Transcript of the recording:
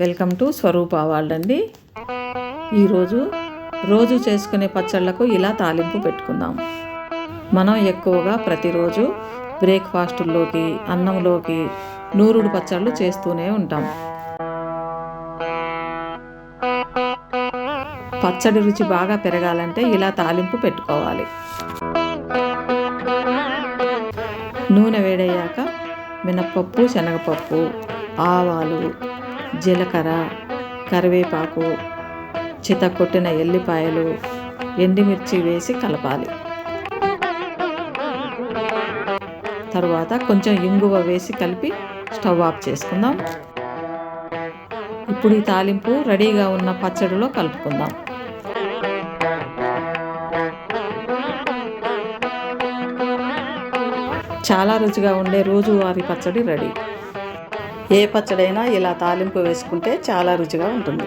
Welcome to Swaroopa world అండి. ఈరోజు రోజు చేసుకునే పచ్చళ్ళకు ఇలా తాలింపు పెట్టుకుందాం. మనం ఎక్కువగా ప్రతిరోజు బ్రేక్ఫాస్టుల్లోకి అన్నంలోకి నూరుడు పచ్చళ్ళు చేస్తూనే ఉంటాం. పచ్చడి రుచి బాగా పెరగాలంటే ఇలా తాలింపు పెట్టుకోవాలి. నూనె వేడయ్యాక మినప్పప్పు శనగపప్పు ఆవాలు జీలకర్ర కరివేపాకు చితకొట్టిన ఎల్లిపాయలు ఎండుమిర్చి వేసి కలపాలి. తరువాత కొంచెం ఇంగువ వేసి కలిపి స్టవ్ ఆఫ్ చేసుకుందాం. ఇప్పుడు ఈ తాలింపు రెడీగా ఉన్న పచ్చడిలో కలుపుకుందాం. చాలా రుచిగా ఉండే రోజువారీ పచ్చడి రెడీ. ఏ పచ్చడైనా ఇలా తాలింపు వేసుకుంటే చాలా రుచిగా ఉంటుంది.